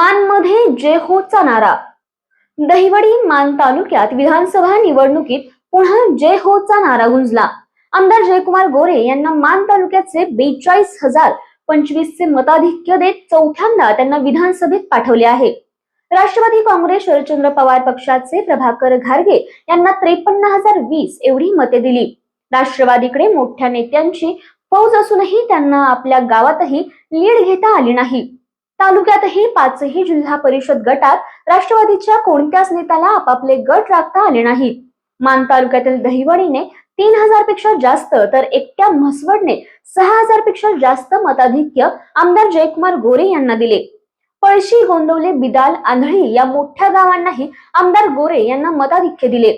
मानमध्ये जय होचा नारा दहिवडी मान तालुक्यात विधानसभा निवडणुकीत पुन्हा जय होचा नारा गुंजला. आमदार जयकुमार गोरे यांना मान तालुक्याचे बेचाळीस हजार पंचवीसचे मताधिक्य देत चौथ्यांदा त्यांना विधानसभेत पाठवले आहे. राष्ट्रवादी काँग्रेस शरदचंद्र पवार पक्षाचे प्रभाकर घारगे यांना त्रेपन्न हजार वीस एवढी मते दिली. राष्ट्रवादीकडे मोठ्या नेत्यांची फौज असूनही त्यांना आपल्या गावातही लीड घेता आली नाही. तालुक्यातही पाचही जिल्हा परिषद गटात राष्ट्रवादीच्या कोणत्याच नेत्याला आपापले गट राखता आले नाहीत. मान तालुक्यातील दहिवडीने तीन हजारपेक्षा जास्त तर एकट्या म्हसवडने सहा हजारपेक्षा जास्त मताधिक्य आमदार जयकुमार गोरे यांना दिले. पळशी गोंदवले बिदाल आंधळी या मोठ्या गावांनाही आमदार गोरे यांना मताधिक्य दिले.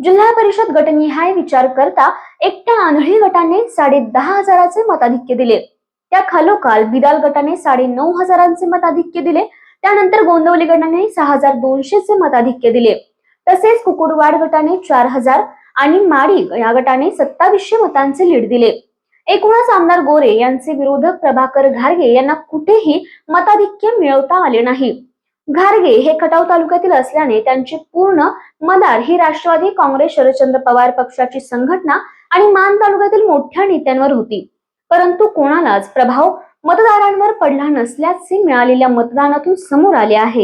जिल्हा परिषद गटनिहाय विचार करता एकट्या आंधळी गटाने साडे दहा हजाराचे मताधिक्य दिले. त्या खालोखाल बिदाल गटाने साडे नऊ हजारांचे मताधिक्य दिले. त्यानंतर गोंदवली गटाने सहा हजार दोनशेचे मताधिक्य दिले. तसेच कुकुडवाड गटाने चार हजार आणि माडी या गटाने सत्तावीसशे मतांचे लीड दिले. एकूणच आमदार गोरे यांचे विरोधक प्रभाकर घारगे यांना कुठेही मताधिक्य मिळवता आले नाही. घारगे हे खटाव तालुक्यातील असल्याने त्यांची पूर्ण मदार ही राष्ट्रवादी काँग्रेस शरदचंद्र पवार पक्षाची संघटना आणि मान तालुक्यातील मोठ्या नेत्यांवर होती. परंतु कोणालाच प्रभाव मतदारांवर पडला नसल्याचे मिळालेल्या मतदानातून समोर आले आहे.